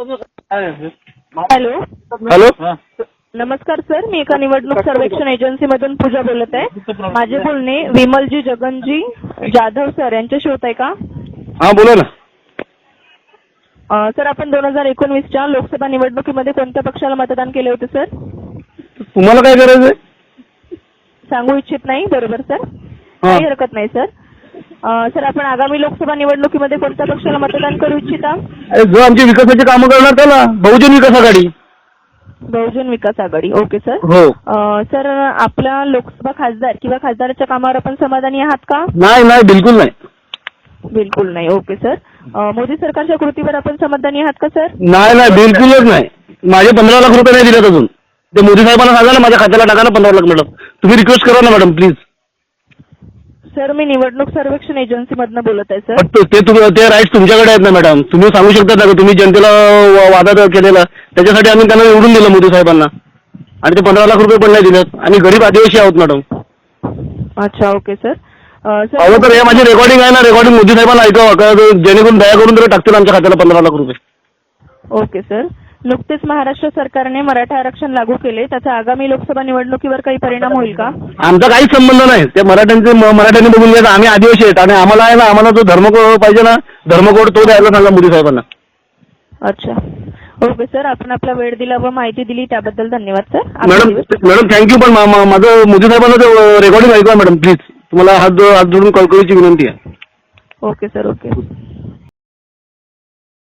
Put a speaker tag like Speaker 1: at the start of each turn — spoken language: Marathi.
Speaker 1: हॅलो.
Speaker 2: हॅलो.
Speaker 1: नमस्कार सर. मी एका निवडणूक सर्वेक्षण एजन्सीमधून पूजा बोलत आहे. माझे बोलणे विमलजी जगनजी जाधव सर. यांच्याशी होत आहे का?
Speaker 2: हा बोला ना.
Speaker 1: अं, सर आपण दोन हजार एकोणवीसच्या लोकसभा निवडणुकीमध्ये कोणत्या पक्षाला मतदान केले होते सर?
Speaker 2: तुम्हाला काय करायचंय
Speaker 1: सांगू इच्छित नाही. बरोबर सर. काही हरकत नाही सर. सर आपण आगामी लोकसभा निवडणुकीमध्ये कोणत्या पक्षाला मतदान करू इच्छिता?
Speaker 2: अरे, जो आमची विकासाची कामं करणार त्याला. बहुजन विकास आघाडी.
Speaker 1: बहुजन विकास आघाडी. Okay sir.
Speaker 2: हो.
Speaker 1: अं, सर आपला लोकसभा खासदार किंवा खासदाराच्या कामावर आपण समाधानी आहात का?
Speaker 2: नाही नाही बिलकुल नाही.
Speaker 1: बिलकुल नाही. Okay sir. अं, मोदी सरकारच्या कृतीवर आपण समाधानी आहात का सर?
Speaker 2: नाही नाही बिलकुलच नाही. माझे पंधरा लाख रुपये नाही दिलेत अजून. ते मोदी साहेबांना सांगा ना माझ्या खात्याला टाका ना पंधरा लाख मॅडम. तुम्ही रिक्वेस्ट करा ना मॅडम प्लीज
Speaker 1: सर मी निवडणूक सर्वेक्षण एजन्सीमधनं बोलत आहे सर
Speaker 2: ते- ते तुम- ते राईट्स तुमच्याकडे आहेत ना मॅडम तुम्ही सांगू शकता ना का तुम्ही जनतेला व- वादात केलेलं? त्याच्यासाठी आम्ही त्यांना निवडून दिलं मोदी साहेबांना. आणि ते पंधरा लाख रुपये पण नाही दिलेत. आणि गरीब आदिवासी आहोत मॅडम
Speaker 1: अच्छा ओके सर अं,
Speaker 2: अहो तर हे माझी रेकॉर्डिंग आहे ना. रेकॉर्डिंग मोदी साहेबांना ऐकावं. का जेणेकरून दया करून तरी टाकतील आमच्या खात्याला पंधरा लाख रुपये.
Speaker 1: ओके सर नुकतेच महाराष्ट्र सरकारने मराठा आरक्षण लागू केले. त्याचा आगामी लोकसभा निवडणुकीवर काही परिणाम होईल का?
Speaker 2: आमचा काहीच संबंध नाही. ते मराठ्यांचे म- मराठ्यांनी बघून घ्यायचं. आम्ही आदिवासी आहेत. आणि आम्हाला आहे ना आम्हाला जो धर्मकोड पाहिजे ना धर्मकोड तो द्यायला सांगा मोदी साहेबांना.
Speaker 1: अच्छा. ओके सर आपण आपला वेळ दिला व माहिती दिली. त्याबद्दल धन्यवाद सर. आपला
Speaker 2: मॅडम
Speaker 1: दिवस-
Speaker 2: मॅडम थँक्यू पण मा- मा- माझं मोदी साहेबांना रेकॉर्डिंग ऐकवा मॅडम प्लीज तुम्हाला हात जो- हात जोडून कळकळीची विनंती आहे.
Speaker 1: Okay sir okay.